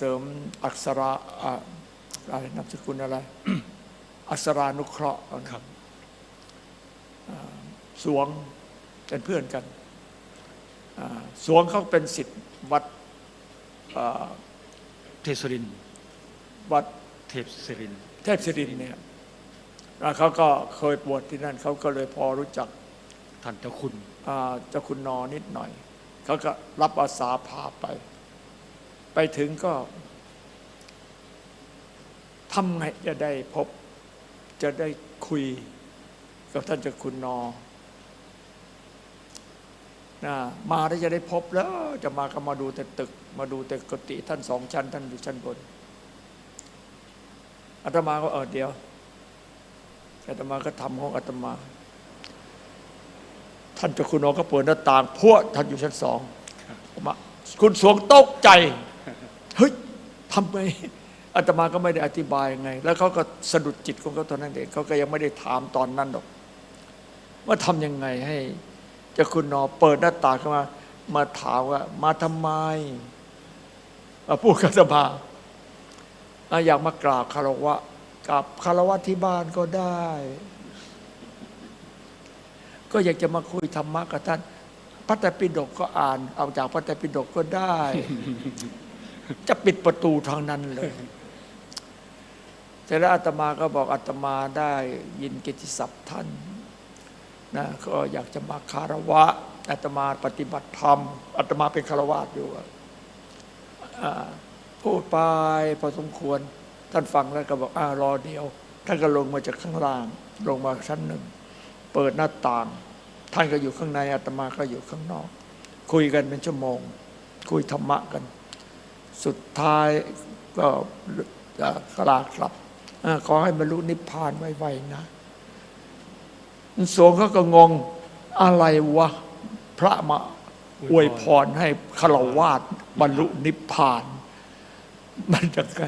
เสริมอักษราอ่าอะไรนามสกุลอะไร อักษรานุเคราะห์ครับอ่าสวงเป็นเพื่อนกันอ่าสวงเขาเป็นสิทธิ์วัดอ่าเทพสุรินทร์วัดเทพสุรินทร์เทพศิรินทร์เนี่ยแล้วเขาก็เคยบวชที่นั่นเขาก็เลยพอรู้จักท่านเจ้าคุณอ่าเจ้าคุณนอนิดหน่อยเขาก็รับอาสาพาไป ไปถึงก็ทำไงจะได้พบ จะได้คุยกับท่านเจ้าคุณนอนะมาแล้วจะได้พบแล้ว จะมาก็มาดูแต่ตึก มาดูแต่กุฏิท่านสองชั้น ท่านอยู่ชั้นบนอาตมาก็เออเดียวอาตมาก็ทำของอาตมา ท่านเจ้าคุณนอก็เปิดหน้าต่างพวกท่านอยู่ชั้นสองมาคุณสวงตกใจ เฮ้ยทำไมอาตมาก็ไม่ได้อธิบายไง แล้วเขาก็สะดุดจิตของเขาตอนนั้นเองเขาก็ยังไม่ได้ถามตอนนั้นหรอกว่าทำยังไงให้เจ้าคุณนอเปิดหน้าตาเข้ามา มาถามว่า มาทำไมมาพูดกับอามาอะอยากมากราบคารวะกราบคารวะที่บ้านก็ได้ ก็อยากจะมาคุยธรรมะกับท่านพระไตรปิฎกก็อ่าน เอาจากพระไตรปิฎกก็ได้ จะปิดประตูทางนั้นเลยแต่แล้วอาตมาก็บอกอาตมาได้ยินกิติศัพท์ท่านนะก็อยากจะมาคารวะอาตมาปฏิบัติธรรมอาตมาเป็นคารวะอยู่พูดไปพอสมควร ท่านฟังแล้วก็บอกอ่ารอเดียว ท่านก็ลงมาจากข้างล่าง ลงมาชั้นหนึ่ง เปิดหน้าต่าง ท่านก็อยู่ข้างในอาตมาก็อยู่ข้างนอก คุยกันเป็นชั่วโมง คุยธรรมะกัน สุดท้ายก็กลากลับอขอให้บรรลุนิพพานไวๆนะสงเขาก็งงอะไรวะ พระมาอวยพรให้ฆราวาสบรรลุนิพพาน มันจะไง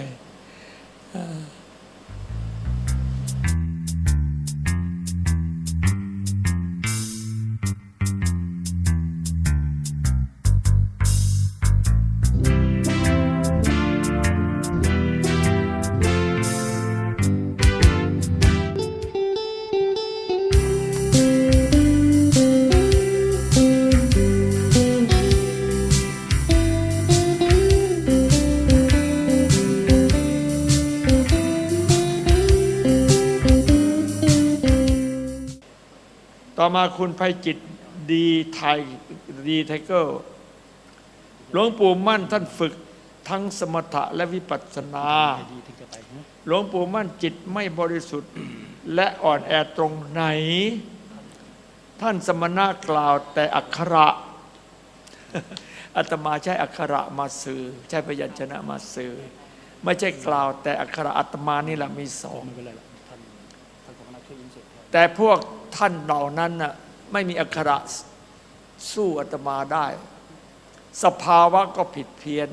อมาคุณไพจิตดีไทยดีไทเกอร์หลวงปู่มั่นท่านฝึกทั้งสมถะและวิปัสสนา หลวงปู่มั่นจิตไม่บริสุทธิ์ และอ่อนแอตรงไหน ท่านสมณะกล่าวแต่อักขระอาตมาใช้อักขระมาสื่อ ใช้พยัญชนะมาสื่อ ไม่ใช่กล่าวแต่อักขระอาตมานี่แหละมีสองแต่พวก ท่านเหล่านั้นน่ะไม่มีอักขระสู้อาตมาได้ สภาวะก็ผิดเพี้ยน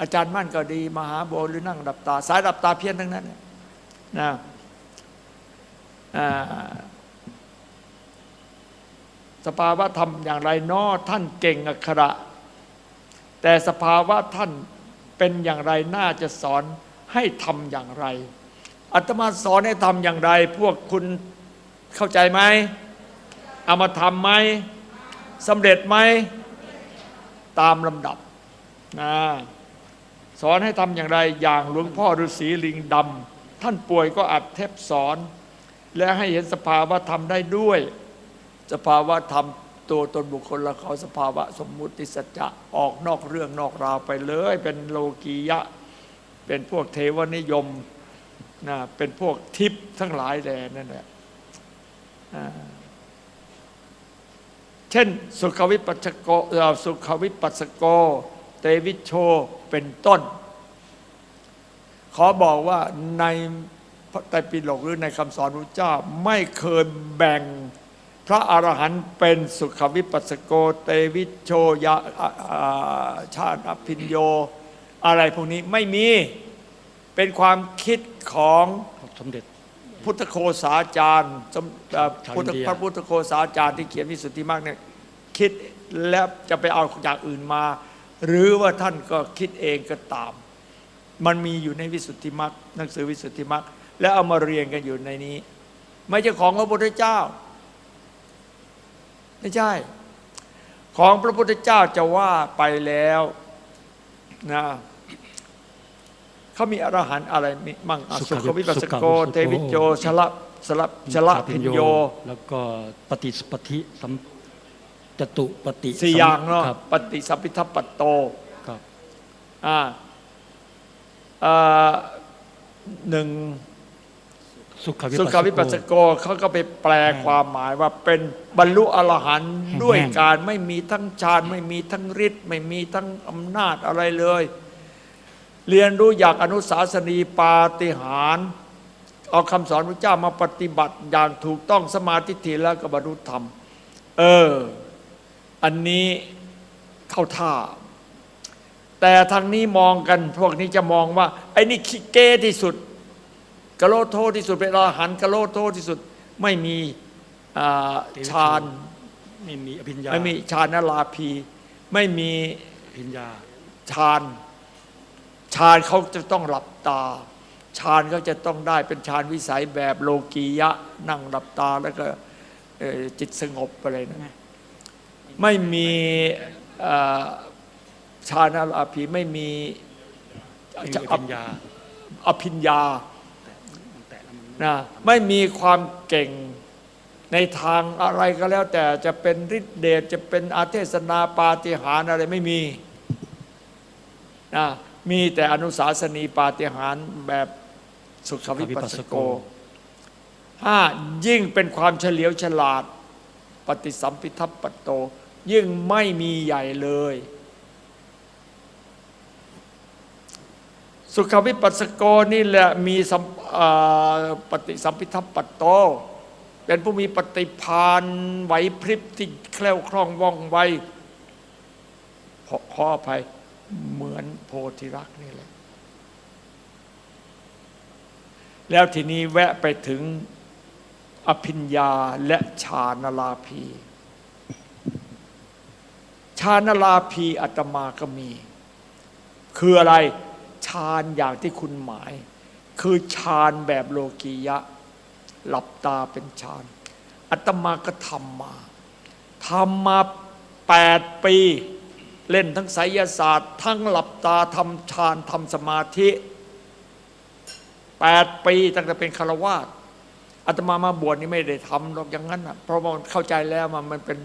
อาจารย์มั่นก็ดี มหาโบหรือนั่งดับตา สายดับตาเพี้ยนทั้งนั้นนะสภาวะธรรมอย่างไรนอท่านเก่งอักขระ แต่สภาวะท่านเป็นอย่างไรน่าจะสอนให้ทำอย่างไรอาตมาสอนให้ทำอย่างไร พวกคุณ เข้าใจไหมเอามาทำไหมสำเร็จไหมตามลำดับนะสอนให้ทำอย่างไรอย่างหลวงพ่อฤาษีลิงดำท่านป่วยก็อัดเทปสอน และให้เห็นสภาวะธรรมได้ด้วย สภาวะธรรมตัวตนบุคคลและเขาสภาวะสมมุติสัจจะออกนอกเรื่องนอกราวไปเลย เป็นโลกียะ เป็นพวกเทวนิยมนะเป็นพวกทิพย์ทั้งหลายแหล่นั่นแหละ เช่น สุขวิปัสสโกเอ่อสุขวิปัสสโก เตวิโชเป็นต้น ขอบอกว่าในพระไตรปิฎกหรือในคำสอนพระเจ้า ไม่เคยแบ่งพระอรหันต์เป็นสุขวิปัสสโก เตวิโชยาชาติอภิญโย อะไรพวกนี้ไม่มีเป็นความคิดของสมเด็จ พุทธโคสาจารย์สมเอ่อชาวพุทธอินเดียพระพุทธโคสาจารย์ที่เขียนวิสุทธิมากเนี่ยคิดแล้วจะไปเอาจากอื่นมา หรือว่าท่านก็คิดเองก็ตาม มันมีอยู่ในวิสุทธิมรรคหนังสือวิสุทธิมรรคแล้วเอามาเรียงกันอยู่ในนี้ ไม่ใช่ของพระพุทธเจ้า ไม่ใช่ ของพระพุทธเจ้าจะว่าไปแล้วนะ เขามีอรหันต์อะไรมีมั่งอะสุสุขขวิปัสสโกสุขวิปัสสโกเทวิโจชละสละชละพิญโย แล้วก็ปฏิสปฏิสัมจตุปฏิสี่อย่างเนาะครับปฏิสัมพิทัปปัตโตครับอ่าอ่าหนึ่งสุขวิสุขวิปัสสโกโกเขาก็ไปแปลความหมายว่าเป็นบรรลุอรหันต์แห้งด้วยแห้งการไม่มีทั้งฌานไม่มีทั้งฤทธิ์ไม่มีทั้งอำนาจอะไรเลย เรียนรู้อยากอนุสาสนีปาฏิหาริย์เอาคำสอนพระเจ้ามาปฏิบัติอย่างถูกต้องสมาธิถิแล้วก็บรรลุธรรม เออ อันนี้เข้าท่า แต่ทางนี้มองกันพวกนี้จะมองว่า ไอ้นี่ขี้เก้ที่สุดกะโลโทที่สุดเป็นอรหันต์กะโลโทที่สุดไม่มีอ่าฌานไม่มีอภิญญาไม่มีฌานลาภีไม่มีอภิญญาฌาน ฌานเขาจะต้องหลับตาฌานเขาจะต้องได้เป็นฌานวิสัยแบบโลกียะ นั่งหลับตาแล้วก็เอ่อจิตสงบอะไรนะไม่มีอ่าฌานลาภีไม่มีไม่มีอภิญญาอภิญญามันแตะแล้วมันนะไม่มีความเก่งในทางอะไรก็แล้ว แต่จะเป็นฤทธิเดชจะเป็นอาเทศนาปาฏิหาริย์อะไรไม่มีนะ มีแต่อนุสาสนีปาฏิหาริย์แบบสุขวิปัสสโกห้ายิ่งเป็นความเฉลียวฉลาด ปฏิสัมพิทัปปตโต ยิ่งไม่มีใหญ่เลย สุขวิปัสสโกนี่แหละมีสัมอ่าปฏิสัมพิทัปปัตโต เป็นผู้มีปฏิพานไหวพริบที่แคล่วคล่องว่องไวขอขออภัย เหมือนโพธิรักนี่แหละ แล้วทีนี้แวะไปถึงอภิญญาและฌานลาภีฌานลาภีอาตมาก็มี คืออะไรฌานอย่างที่คุณหมาย คือฌานแบบโลกียะ หลับตาเป็นฌานอาตมาก็ทำมาทำมาแปดปี เล่นทั้งไสยศาสตร์ ทั้งหลับตาทำฌานทำสมาธิแปดปีตั้งแต่เป็นคารวาสอาตมามาบวชนี่ไม่ได้ทำหรอกอย่างนั้นนะเพราะมันเข้าใจแล้วมันมันเป็น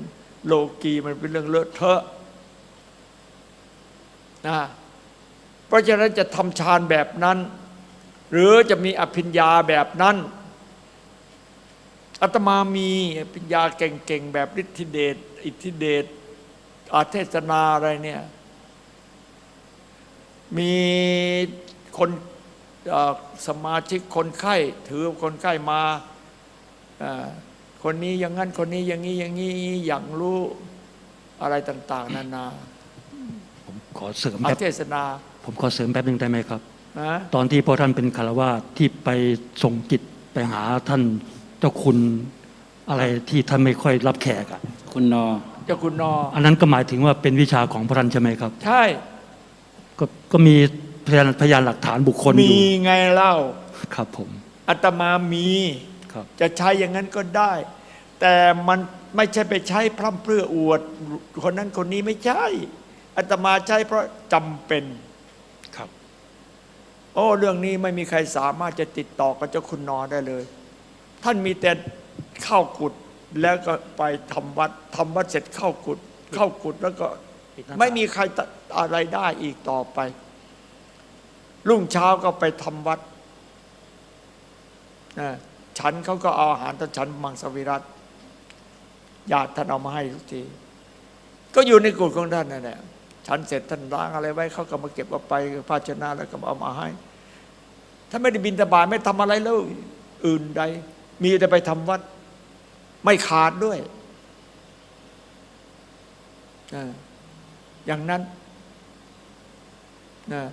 โลกีมันเป็นเรื่องเลอะเทอะนะเพราะฉะนั้นจะทำฌานแบบนั้น หรือจะมีอภิญญาแบบนั้นอาตมามีอภิญญาเก่งๆ แบบฤทธิเดชอิทธิเดช อาเทศนาอะไรเนี่ย มีคนเอ่อสมาชิกคนไข้ ถือคนไข้มาเอ่อคนนี้อย่างนั้นคนนี้อย่างนี้อย่างนี้อย่างรู้อะไรต่าง ๆ นานาผมขอเสริมอาแป๊บเทศนา ผมขอเสริมแป๊บหนึ่งได้ไหมครับนะตอนที่พอท่านเป็นคารวาสที่ไปส่งจิตไปหาท่านเจ้าคุณอะไรที่ท่านไม่ค่อยรับแขกอะคุณนอ เจ้าคุณนอ อันนั้นก็หมายถึงว่าเป็นวิชาของพระท่านใช่ไหมครับ ใช่ ก็ก็มีพยานพยานหลักฐานบุคคลอมียู่ไงเล่า ครับผม อาตมามีครับ จะใช้อย่างนั้นก็ได้ แต่มันไม่ใช่ไปใช้พร่ำเพรื่ออวด คนนั้นคนนี้ไม่ใช่อาตมาใช้เพราะจำเป็น ครับ โอ้ เรื่องนี้ไม่มีใครสามารถจะติดต่อกับเจ้าคุณนอได้เลย ท่านมีแต่เข้ากุด แล้วก็ไปทำวัดทำวัดเสร็จเข้ากุดเข้ากุดแล้วก็ปิดหน้าต่างไม่มีใครตะอะไรได้อีกต่อไป รุ่งเช้าก็ไปทำวัดนะฉันเขาก็เอาอาหารท่านฉันมังสวิรัตญาติท่านเอามาให้ทุกทีก็อยู่ในกุฏของท่านนั่นแหละฉันเสร็จท่านล้างอะไรไว้เขาก็มาเก็บเอาไปภาชนะแล้วก็เอามาให้ถ้าไม่ได้บินตบาตไม่ทำอะไรแล้วอื่นใด มีแต่ไปทำวัด ไม่ขาดด้วย อย่างนั้นนะ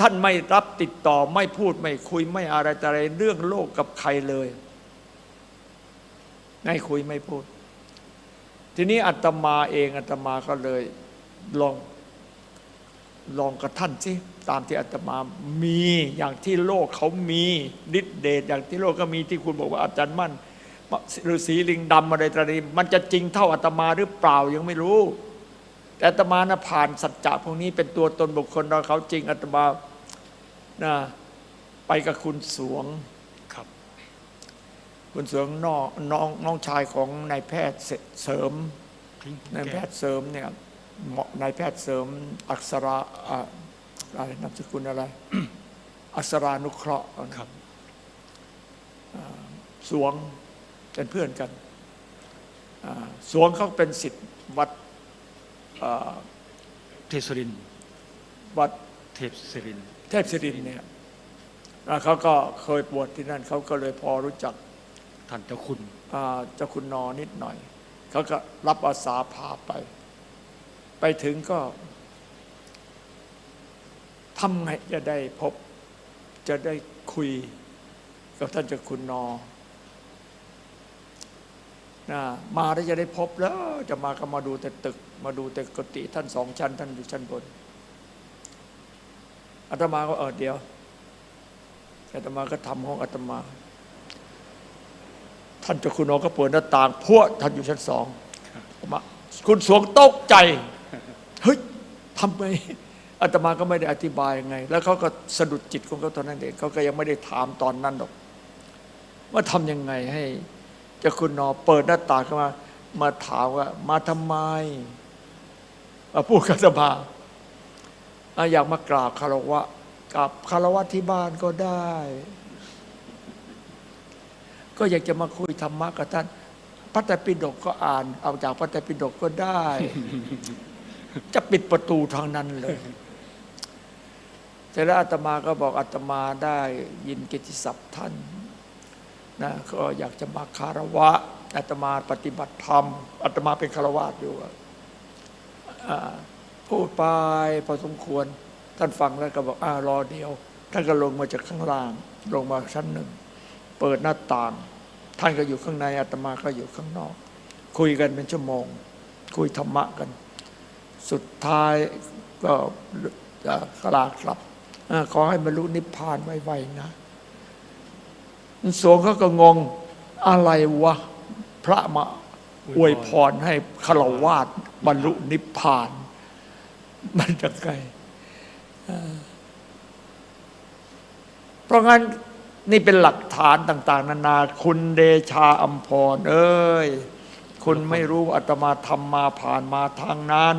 ท่านไม่รับติดต่อไม่พูดไม่คุยไม่อะไรแต่อะไรเรื่องโลกกับใครเลยไม่คุยไม่พูด ทีนี้อาตมาเองอาตมาก็เลยลอง ลองกับท่านสิ ตามที่อาตมามีอย่างที่โลกเขามีฤทธิเดชอย่างที่โลกก็มีที่คุณบอกว่าอาจารย์มั่นฤาษีลิงดำอะไรตระนี้มันจะจริงเท่าอาตมาหรือเปล่ายังไม่รู้ แต่อาตมานะผ่านสัจจะพวกนี้เป็นตัวตนบุคคลเราเขาจริงอาตมานะไปกับคุณสวงครับ คุณสวงน้องน้องน้องชายของนายแพทย์เสริมทิ้งนายแพแก้ทย์เสริมเนี่ยเหมาะนายแพทย์เสริมอักษรา อ่าอะไรนามสกุลอะไร อักษรานุเคราะห์ครับสวงเป็นเพื่อนกันอ่าสวงเขาเป็นสิทธิ์วัดอ่าเทพศรินทร์วัดเทพศรินทร์เทพศิรินทร์เนี่ยแล้วเขาก็เคยบวชที่นั่นเขาก็เลยพอรู้จักท่านเจ้าคุณอ่าเจ้าคุณนอนิดหน่อย เขาก็รับอาสาพาไป ไปถึงก็ ทำไงจะได้พบจะได้คุยกับท่านเจ้าคุณนอนะมาแล้วจะได้พบแล้วจะมาก็มาดูแต่ตึก มาดูแต่กุฏิท่านสองชั้น ท่านอยู่ชั้นบนอาตมาก็เออเดียวอาตมาก็ทำของอาตมา ท่านเจ้าคุณนอก็เปิดหน้าต่างพวกท่านอยู่ชั้นสองมาคุณสวงตกใจ เฮ้ยทำไม อาตมาก็ไม่ได้อธิบายยังไง แล้วเขาก็สะดุดจิตของเขาตอนนั้นเองเขาก็ยังไม่ได้ถามตอนนั้นหรอก ว่าทำยังไงให้เจ้าคุณนอเปิดหน้าต่างเข้ามามาถามว่า มาทำไมมาพูดกับสภาอยากมากราบคารวะกราบคารวะที่บ้านก็ได้ ก็อยากจะมาคุยธรรมะกับท่านพระไตรปิฎกก็อ่าน เอาจากพระไตรปิฎกก็ได้ จะปิดประตูทางนั้นเลย แต่แล้วอาตมาก็บอกอาตมาได้ยินกิติศัพท์ท่านนะก็อยากจะมาคารวะอาตมาปฏิบัติธรรมอาตมาเป็นคารวะอยู่พูดไปพอสมควร ท่านฟังแล้วก็บอกอ่ารอเดียว ท่านก็ลงมาจากข้างล่าง ลงมาชั้นหนึ่ง เปิดหน้าต่าง ท่านก็อยู่ข้างในอาตมาก็อยู่ข้างนอก คุยกันเป็นชั่วโมง คุยธรรมะกัน สุดท้ายก็กลากลับ ขอให้บรรลุนิพพานไวๆนะสวงเขาก็งงอะไรวะ พระมาอวยพรให้ฆราวาสบรรลุนิพพาน มันจะไงอ่าเพราะงั้นนี่เป็นหลักฐานต่าง ๆ นานาคุณเดชาอัมพร เอ้ย คุณไม่รู้อาตมาทำมาผ่านมาทางนั้น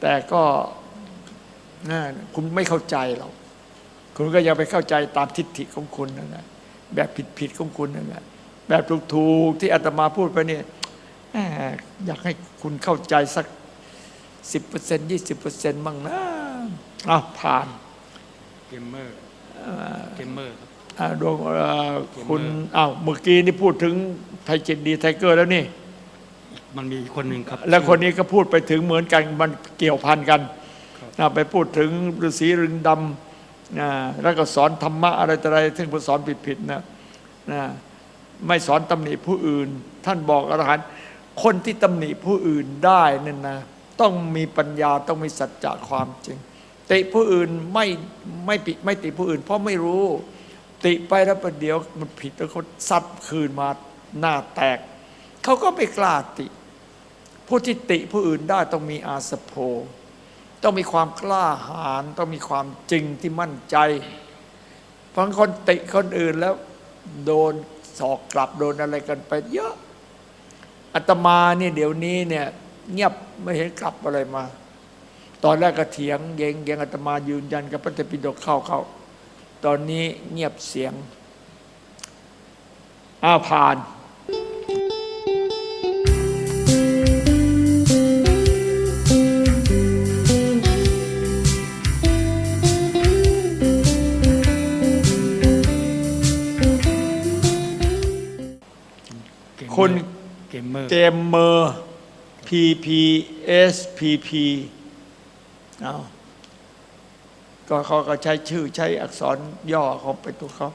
แต่ก็ คุณไม่เข้าใจหรอกคุณก็อย่าไปเข้าใจตามทิฏฐิของคุณนั่นแหละแบบผิดๆของคุณนั่นแหละแบบถูกๆที่อาตมาพูดไปเนี่ยแหมอยากให้คุณเข้าใจสักสิบเปอร์เซ็นต์ยี่สิบเปอร์เซ็นต์บ้างนะอ้าวผ่านเกมเมอร์เกมเมอร์ครับอ่าดวงเอ่อคุณอ้าวเมื่อกี้นี่พูดถึงไทยจิตดีไทเกอร์แล้วนี่ มันมีอีกคนหนึ่งครับ แล้วคนนี้ก็พูดไปถึงเหมือนกันมันเกี่ยวพันกันครับ นะไปพูดถึงฤาษีรึงดำนะแล้วก็สอนธรรมะอะไรต่ออะไรซึ่งผู้สอนผิดๆนะนะไม่สอนตำหนิผู้อื่น ท่านบอกอรหันต์คนที่ตำหนิผู้อื่นได้นั่นนะต้องมีปัญญาต้องมีสัจจะความจริงติผู้อื่นไม่ไม่ปิไม่ติผู้อื่น เพราะไม่รู้ ติไปแล้วประเดี๋ยวมันผิดแล้วเขาซัดคืนมาหน้าแตก เขาก็ไม่กล้าติ ผู้ที่ติผู้อื่นได้ต้องมีอาสโพ ต้องมีความกล้าหาญต้องมีความจริงที่มั่นใจบางคนติคนอื่นแล้วโดนสอกกลับโดนอะไรกันไป เยอะอาตมาเนี่ยเดี๋ยวนี้เนี่ยเงียบไม่เห็นกลับอะไรมา ตอนแรกก็เถียงเยงเยงอาตมายืนยันกับพระเตปิฎกเข้าเขาตอนนี้เงียบเสียงอ้าวผ่าน คุณเกมเมอร์เกมเมอร์ PPSPP เอาก็เขาก็ใช้ชื่อใช้อักษรย่อเขาไปตัวเขา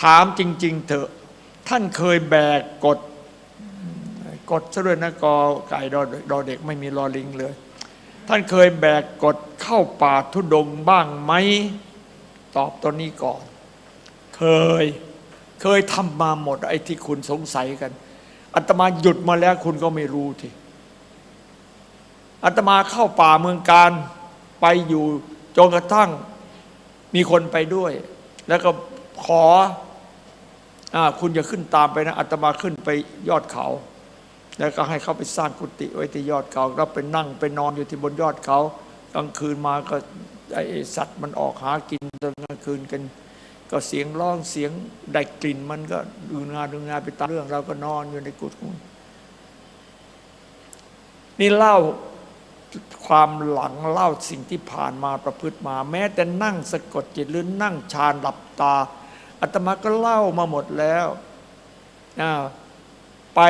ถามจริง ๆ เถอะ ท่านเคยแบกกฎกฎซะด้วยนะกอไก่ดอดอเด็กไม่มีรอลิงเลย ท่านเคยแบกกฎเข้าป่าทุดงค์บ้างไหม ตอบตอนนี้ก่อน เคย เคยทำมาหมดไอ้ที่คุณสงสัยกัน อาตมาหยุดมาแล้วคุณก็ไม่รู้ทีอาตมาเข้าป่าเมืองการไปอยู่จนกระทั่งมีคนไปด้วย แล้วก็ขออคุณอย่าขึ้นตามไปนะอาตมาขึ้นไปยอดเขา แล้วก็ให้เขาไปสร้างกุฏิไว้ที่ยอดเขาแล้วไปนั่งไปนอนอยู่ที่บนยอดเขากลางคืนมาก็ไอสัตว์มันออกหากินตอนกลางคืนกัน ก็เสียงร้องเสียงได้กลิ่นมันก็ดูงานดูงานไปตามเรื่องเราก็นอนอยู่ในกุฏินี่เล่าความหลังเล่าสิ่งที่ผ่านมาประพฤติมา แม้แต่นั่งสะกดจิตหรือนั่งฌานหลับตาอาตมาก็เล่ามาหมดแล้วอ่าไป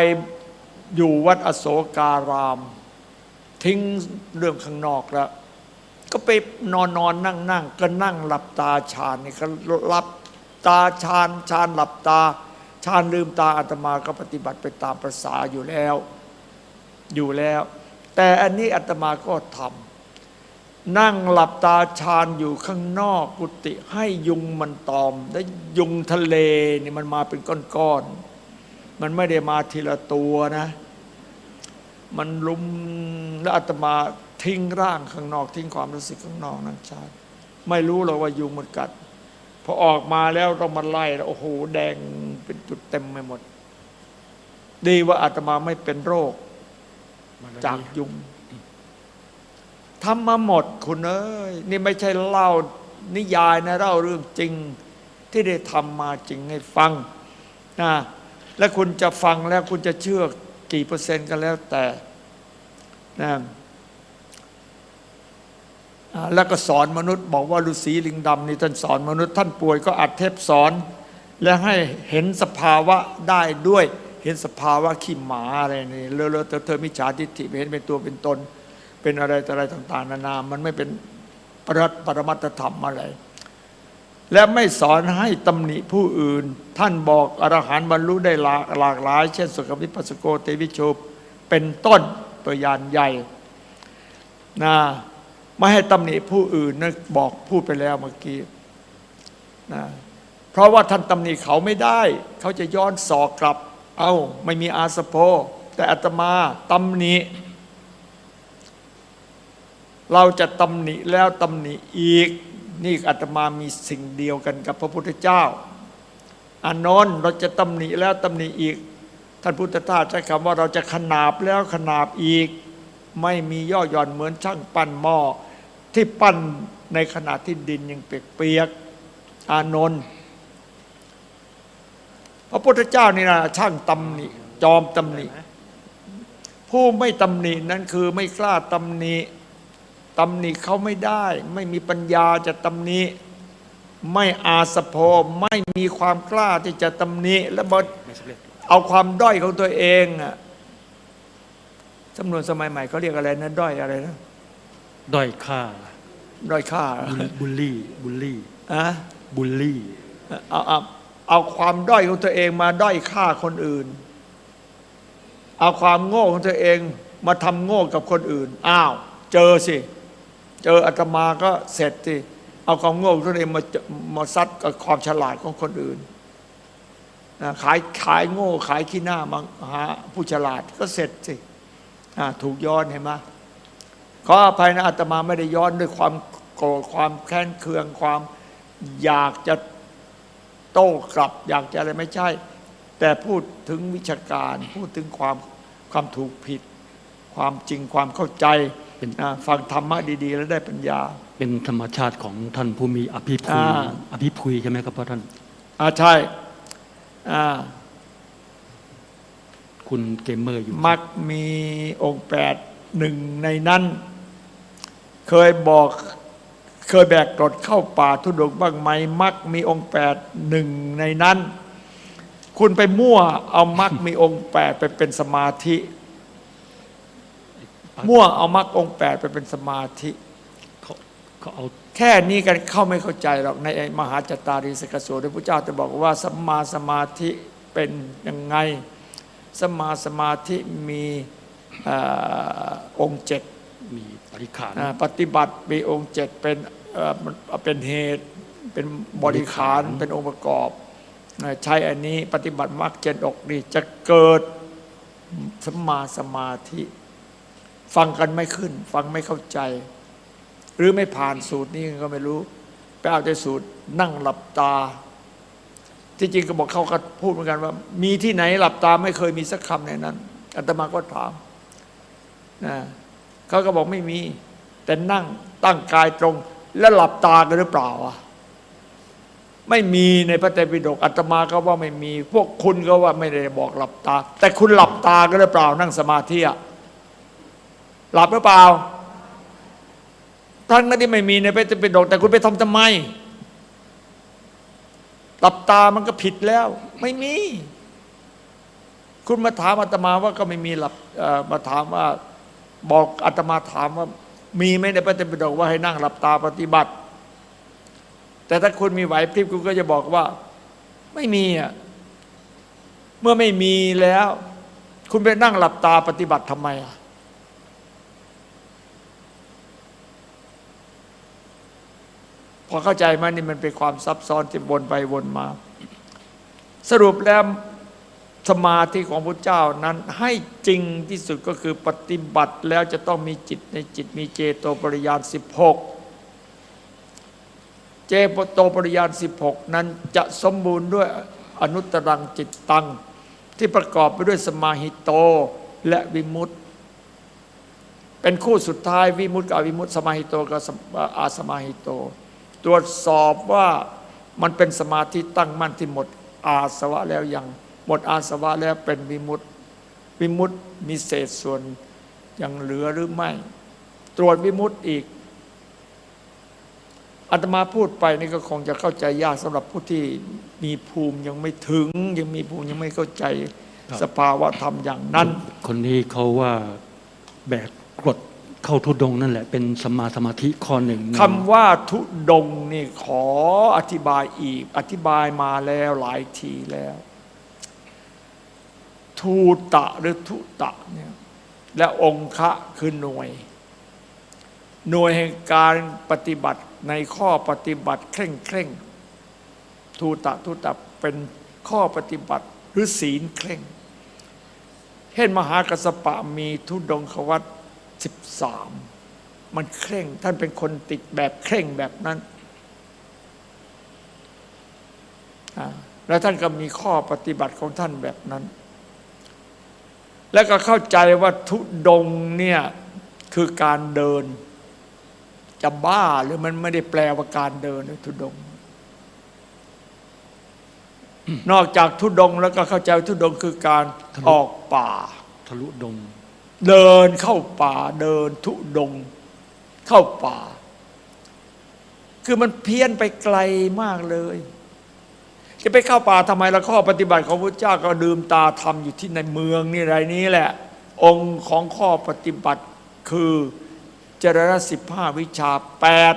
อยู่วัดอโศการาม ทิ้งเรื่องข้างนอกแล้ว ก็ไปนอนนอนนั่งนั่งก็นั่งหลับตาฌานนี่ก็หลับตาฌานฌานหลับตาฌานลืมตาอาตมาก็ปฏิบัติไปตามประษาอยู่แล้ว อยู่แล้ว แต่อันนี้อาตมาก็ทำนั่งหลับตาฌานอยู่ข้างนอกกุฏิให้ยุงมันตอม และยุงทะเลนี่มันมาเป็นก้อนๆมันไม่ได้มาทีละตัวนะ มันลุมแล้วอาตมา ทิ้งร่างข้างนอก ทิ้งความรู้สึกข้างนอกนั่งฌานไม่รู้หรอกว่ายุงมันกัดพอออกมาแล้วต้องมาไล่แล้วโอ้โหแดงเป็นจุดเต็มไปหมด ดีว่าอาตมาไม่เป็นโรค จากยุงทำมาหมดคุณเอ้ยนี่ไม่ใช่เล่านิยายนะเล่าเรื่องจริง ที่ได้ทำมาจริงให้ฟังนะและคุณจะฟังแล้วคุณจะเชื่อกี่เปอร์เซ็นต์ก็แล้วแต่นะ แล้วก็สอนมนุษย์ บอกว่าฤาษีลิงดำนี่ท่านสอนมนุษย์ท่านป่วยก็อัดเทปสอน และให้เห็นสภาวะได้ด้วย เห็นสภาวะขี้หมาอะไรนี่เลอะเลอะเธอเธอมิจฉาทิฏฐิไปเห็นเป็นตัวเป็นตน เป็นอะไรอะไรต่างๆ นานา มันไม่เป็นปรัตปรมัตธรรมอะไร และไม่สอนให้ตำหนิผู้อื่น ท่านบอกอรหันต์บรรลุได้หลากหลากหลาย เช่นสุขวิปัสสโกเตวิโชเป็นต้นตัวอยานใหญ่นะ ไม่ให้ตำหนิผู้อื่นนะบอกพูดไปแล้วเมื่อกี้นะเพราะว่าท่านตำหนิเขาไม่ได้ เขาจะย้อนสอกกลับ เอาไม่มีอาสโพแต่อาตมาตำหนิเราจะตำหนิแล้วตำหนิอีก นี่อาตมามีสิ่งเดียวกันกับพระพุทธเจ้าอานนท์เราจะตำหนิแล้วตำหนิอีก ท่านพุทธทาสใช้คำว่าเราจะขนาบแล้วขนาบอีก ไม่มีย่อหย่อนเหมือนช่างปั้นหม้อ ที่ปั้นในขณะที่ดินยังเปียกๆอานนท์พระพุทธเจ้านี่นะช่างตำหนิจอมตำหนิ ผู้ไม่ตำหนินั้นคือไม่กล้าตำหนิตำหนิเขาไม่ได้ ไม่มีปัญญาจะตำหนิไม่อาสโพไม่มีความกล้าที่จะตำหนิและบเอาความด้อยของตัวเองอะจำนวนสมัยใหม่เขาเรียกอะไรนะด้อยอะไรนะ ด้อยค่าด้อยค่าบุลลี่บุลลี่อะบุลลี่เอาเอาเอาความด้อยของตัวเองมาด้อยค่าคนอื่น เอาความโง่ของตัวเองมาทำโง่กับคนอื่น อ้าว เจอสิ เจออาตมาก็เสร็จสิเอาความโง่ของตัวเองมาเจมาซัดกับความฉลาดของคนอื่นนะขายขายโง่ขายขี้หน้ามาหาผู้ฉลาดก็เสร็จสิอ่าถูกย้อนเห็นไหม ขออภัยนะอาตมาไม่ได้ย้อนด้วยความโกรธความแค้นเคืองความอยากจะโต้กลับ อยากจะอะไรไม่ใช่ แต่พูดถึงวิชาการ พูดถึงความความถูกผิด ความจริงความเข้าใจเป็นอ่าฟังธรรมะดี ๆ แล้วได้ปัญญา เป็นธรรมชาติของท่านผู้มีอภิพุยอ่าอภิพุยใช่ไหมครับพ่อท่านอ่าใช่อ่าคุณเกมเมอร์อยู่มักมีองค์แปดหนึ่งในนั้น เคยบอกเคยแบกกรดเข้าป่าทุดงบ้างไหมมักมีองค์แปดหนึ่งในนั้น คุณไปมั่วเอามักมีองค์แปดไปเป็นสมาธิ มั่วเอามักองค์แปดไปเป็นสมาธิเขาเอาแค่นี้กันเข้าไม่เข้าใจหรอกในมหาจตารีสกสูตรพระพุทธเจ้าจะบอกว่าสัมมาสมาธิเป็นยังไงสัมมาสมาธิมีออองค์เจ็ด มีปริขารอ่าปฏิบัติมีองค์เจ็ดเป็นเอ่อมันเป็นเหตุเป็นบริขารเป็นองค์ประกอบอ่าใช้อันนี้ปฏิบัติมรรคเจ็ดอกนี่จะเกิดสัมมาสมาธิ ฟังกันไม่ขึ้น ฟังไม่เข้าใจ หรือไม่ผ่านสูตรนี้ก็ไม่รู้ ไปเอาใจสูตรนั่งหลับตา ที่จริงก็บอกเขาก็พูดเหมือนกันว่า มีที่ไหนหลับตาไม่เคยมีสักคำในนั้นอาตมาก็ถามนะ เขาก็บอกไม่มี แต่นั่งตั้งกายตรง แล้วหลับตากันหรือเปล่าอะไม่มีในพระไตรปิฎกอาตมาก็ว่าไม่มี พวกคุณก็ว่าไม่ได้บอกหลับตา แต่คุณหลับตากันหรือเปล่า นั่งสมาธิอะหลับหรือเปล่าทั้งนั้นที่ไม่มีในพระไตรปิฎกแต่คุณไปทำทำไม หลับตามันก็ผิดแล้ว ไม่มี คุณมาถามอาตมาว่าก็ไม่มีหลับมาถามว่า บอกอาตมาถามว่า มีไหมในพระไตรปิฎกว่าให้นั่งหลับตาปฏิบัติ แต่ถ้าคุณมีไหวพริบคุณก็จะบอกว่า ไม่มีอะเมื่อไม่มีแล้ว คุณไปนั่งหลับตาปฏิบัติทำไมอะพอเข้าใจไหมนี่มันเป็นความซับซ้อนที่วนไปวนมา สรุปแล้ว สมาธิของพระเจ้านั้นให้จริงที่สุดก็คือปฏิบัติแล้วจะต้องมีจิตในจิตมีเจโตปริยาน 16 เจโตปริยาน 16 นั้นจะสมบูรณ์ด้วยอนุตรังจิตตัง ที่ประกอบไปด้วยสมาหิโตและวิมุตติเป็นคู่สุดท้ายวิมุตติกับวิมุตติสมาหิโตกับอาสมาหิโต ตรวจสอบว่ามันเป็นสมาธิตั้งมั่นที่หมดอาสวะแล้วยัง หมดอาสวะแล้วเป็นวิมุตติวิมุตติมีเศษส่วนยังเหลือหรือไม่ ตรวจวิมุตติอีกอาตมาพูดไปนี่ก็คงจะเข้าใจยากสำหรับผู้ที่มีภูมิยังไม่ถึง ยังมีภูมิยังไม่เข้าใจสภาวะธรรมอย่างนั้น คนนี้เขาว่าแบกกรดเข้าทุดงค์นั่นแหละ เป็นสมมาสมาธิข้อหนึ่งในคำว่าทุดงค์นี่ขออธิบายอีก อธิบายมาแล้วหลายทีแล้ว ทูตะหรือทุตะเนี่ยและองคะคือหน่วย หน่วยแห่งการปฏิบัติในข้อปฏิบัติเคร่งเคร่งทูตะทุตะเป็นข้อปฏิบัติหรือศีลเคร่งเห็นมหากัสสปะมีทุดงควัตสิบสามมันเคร่ง ท่านเป็นคนติดแบบเคร่งแบบนั้น แล้วท่านก็มีข้อปฏิบัติของท่านแบบนั้น แล้วก็เข้าใจว่าทุดงค์เนี่ยคือการเดิน จะบ้าหรือมันไม่ได้แปลว่าการเดินนะทุดงค์นอกจากทุดงค์แล้วก็เข้าใจว่าทุดงค์คือการออกป่า ทะลุดง เดินเข้าป่าเดินทุดงค์เข้าป่า คือมันเพี้ยนไปไกลมากเลย จะไปเข้าป่าทำไมละข้อปฏิบัติของพระเจ้าก็ดื่มตาทำอยู่ที่ในเมืองนี่ไรนี้แหละ องค์ของข้อปฏิบัติคือเจริญสิบห้าวิชาแปด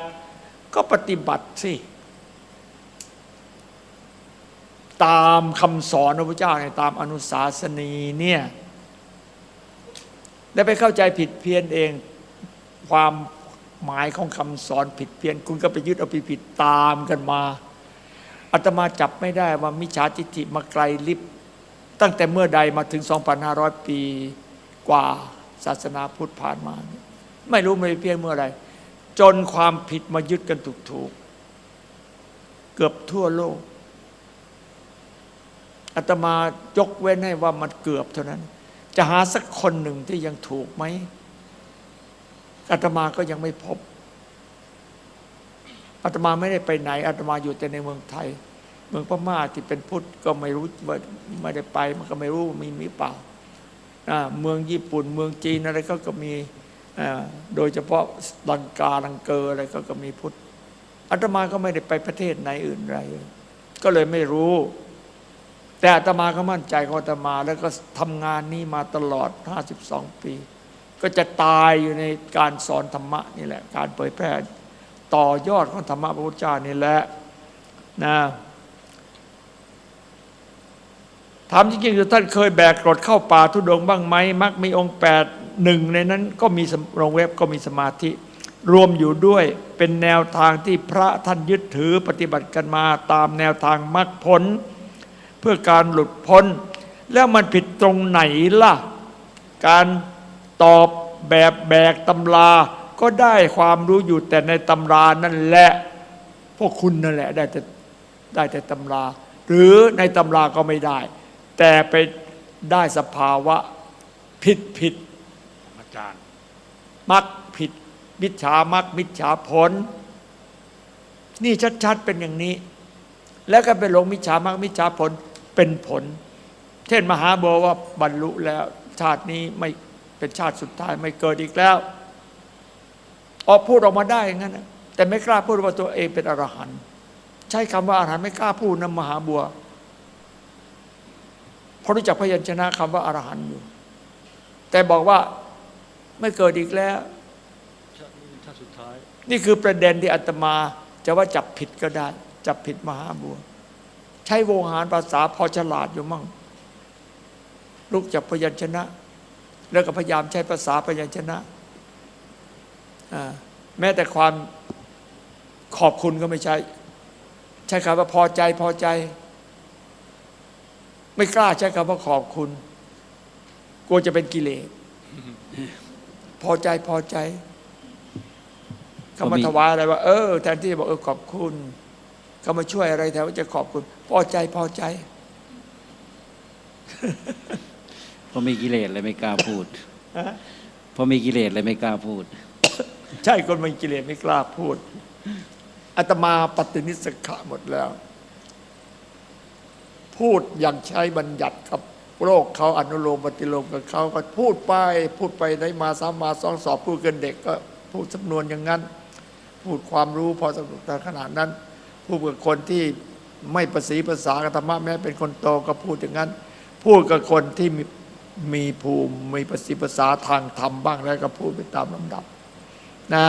ก็ปฏิบัติสิตามคำสอนของพระเจ้าในยตามอนุสาสนีเนี่ยแล้ไปเข้าใจผิดเพี้ยนเอง ความหมายของคำสอนผิดเพี้ยน คุณก็ไปยึดเอาไปผิดตามกันมา อาตมาจับไม่ได้ว่ามิจฉาทิฏฐิมาไกลลิบตั้งแต่เมื่อใดมาถึง 2,500 ปีกว่าศาสนาพุทธผ่านมา ไม่รู้ไม่เพี้ยนเมื่อไรจนความผิดมายึดกันถูกๆเกือบทั่วโลกอาตมายกเว้นให้ว่ามันเกือบเท่านั้น จะหาสักคนหนึ่งที่ยังถูกไหมอาตมาก็ยังไม่พบอาตมาไม่ได้ไปไหนอาตมาอยู่แต่ในเมืองไทย เมืองพม่าที่เป็นพุทธก็ไม่รู้ว่าไม่ได้ไปมันก็ไม่รู้มีมีเปล่าเมืองญี่ปุ่นเมืองจีนอะไรก็ก็มีโดยเฉพาะลังกาลังเกออะไรก็ก็มีพุทธอาตมาก็ไม่ได้ไปประเทศไหนอื่นไรก็เลยไม่รู้ แต่อาตมาก็มั่นใจของอาตมาแล้วก็ทำงานนี้มาตลอด 52 ปี ก็จะตายอยู่ในการสอนธรรมะนี่แหละ การเผยแพร่ต่อยอดของธรรมะพระพุทธเจ้านี่แหละนะ ถามจริงๆคือท่านเคยแบกกรดเข้าป่าทุดงบ้างไหมมักมีองค์แปดหนึ่งในนั้นก็มีสมโรงเว็บก็มีสมาธิ รวมอยู่ด้วยเป็นแนวทางที่พระท่านยึดถือปฏิบัติกันมาตามแนวทางมรรคผล เพื่อการหลุดพ้น แล้วมันผิดตรงไหนล่ะ การตอบแบบแบกตำราก็ได้ความรู้อยู่แต่ในตำรานั่นแหละ พวกคุณนั่นแหละได้แต่ได้แต่ตำรา หรือในตำราก็ไม่ได้ แต่ไปได้สภาวะผิดผิดอาจารย์มักผิด มิจฉามักมิจฉาผล นี่ชัดๆเป็นอย่างนี้ แล้วก็ไปหลงมิจฉามักมิจฉาผลเป็นผล เช่นมหาบัวว่าบรรลุแล้ว ชาตินี้ไม่เป็นชาติสุดท้ายไม่เกิดอีกแล้ว ออกพูดออกมาได้อย่างนั้นแต่ไม่กล้าพูดว่าตัวเองเป็นอรหันต์ใช้คำว่าอรหันต์ไม่กล้าพูดนะมหาบัว ราะรู้จักพยัญชนะคำว่าอรหันต์อยู่ แต่บอกว่าไม่เกิดอีกแล้วนี่คือประเด็นที่อาตมาจะว่าจับผิดก็ได้ จับผิดมหาบัว ใช้โวหารภาษาพอฉลาดอยู่มั่งลุกจากพยัญชนะ แล้วก็พยายามใช้ภาษาพยัญชนะ แม้แต่ความขอบคุณก็ไม่ใช่ใช้คำว่าพอใจพอใจ ไม่กล้าใช้คำว่าขอบคุณ กลัวจะเป็นกิเลสพอใจพอใจเขามาถวายอะไรว่า เออแทนที่จะบอกเออขอบคุณเขามาช่วยอะไรแทนว่าจะขอบคุณ พอใจพอใจเพราะมีกิเลสเลยไม่กล้าพูดฮะเพราะมีกิเลสเลยไม่กล้าพูด ใช่คนมันกิเลสไม่กล้าพูดอาตมาปฏินิสขะหมดแล้ว พูดอย่างใช้บัญญัติกับโลกเขาอนุโลมปฏิโลมกับเขาก็พูดไป พูดไปได้มาสามมาสองสอบพูดกันเด็กก็พูดสำนวนอย่างนั้น พูดความรู้พอสมควรขนาดนั้น พูดกับคนที่ไม่ประสีภาษากธรรมะแม้เป็นคนโตก็พูดอย่างนั้น พูดกับคนที่มีมีภูมิมีประสีภาษาทางธรรมบ้างแล้วก็พูดไปตามลำดับนะ